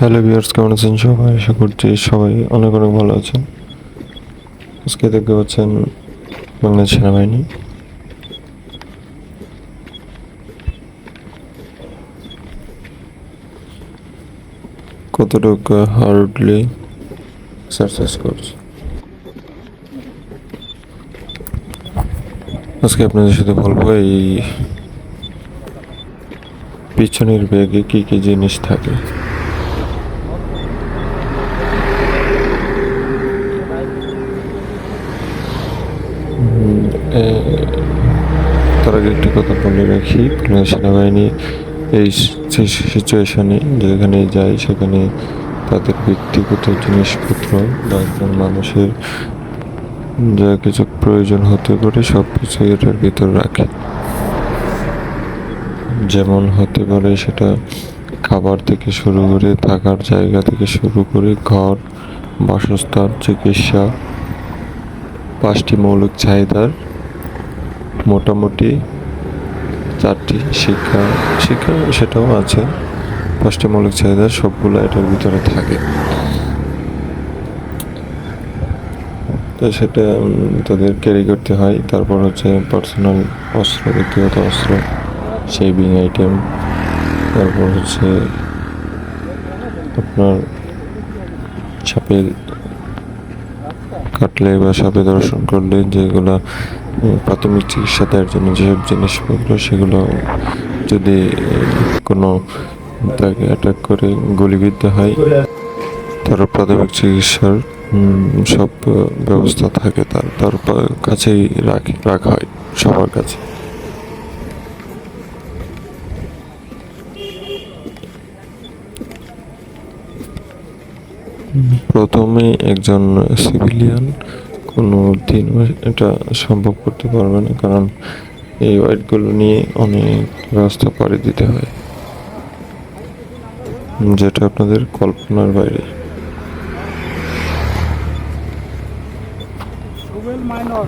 Hello viewers কেমন আছেন সবাই? আশা করছি সবাই অনেক অনেক ভালো আছেন। আজকে দেখতে পাচ্ছেন বাংলাদেশ সেনাবাহিনী। কতটুকু হার্ডলি এক্সারসাইজ করছে? আজকে আপনাদের সাথে বলব এই পিছনের ব্যাগে কি কি জিনিস থাকে। তার আগে একটি কথা বলে রাখি সেনাবাহিনী এই সিচুয়েশনে যেখানে যায়, সেখানে তাদের ব্যক্তিগত জিনিসপত্র বা একজন মানুষের যা কিছু প্রয়োজন হতে পারে সব কিছু এটার ভিতর রাখে। যেমন হতে পারে সেটা খাবার থেকে শুরু করে থাকার জায়গা থেকে শুরু করে ঘর, বাসস্থান, চিকিৎসা, পাঁচটি মৌলিক চাহিদার মোটামুটি চারটি শিক্ষা শিক্ষা সেটাও আছে। পাঁচটি মৌলিক চাহিদা সবগুলো এটার ভিতরে থাকে। তো সেটা তাদের ক্যারি করতে হয়। তারপর হচ্ছে পার্সোনাল অস্ত্র, ব্যক্তিগত অস্ত্র শেভিং আইটেম তারপর হচ্ছে আপনার সাপে কাটলে বা সাপে দর্শন করলে যেগুলো প্রাথমিক চিকিৎসা দেওয়ার জন্য যেসব জিনিসপত্র, সেগুলো যদি কোনো তাকে অ্যাটাক করে গুলিবিদ্ধ হয়, তার প্রাথমিক চিকিৎসার সব ব্যবস্থা থাকে তার তার কাছেই রাখে, রাখা হয় সবার কাছে। প্রথমে একজন সিভিলিয়ান কোনো দিন এটা সম্ভব করতে পারবে না, কারণ এই ওয়াইটগুলো নিয়ে অনেক রাস্তা পাড়ি দিতে হয়। যেটা আপনাদের কল্পনার বাইরে। মাইনর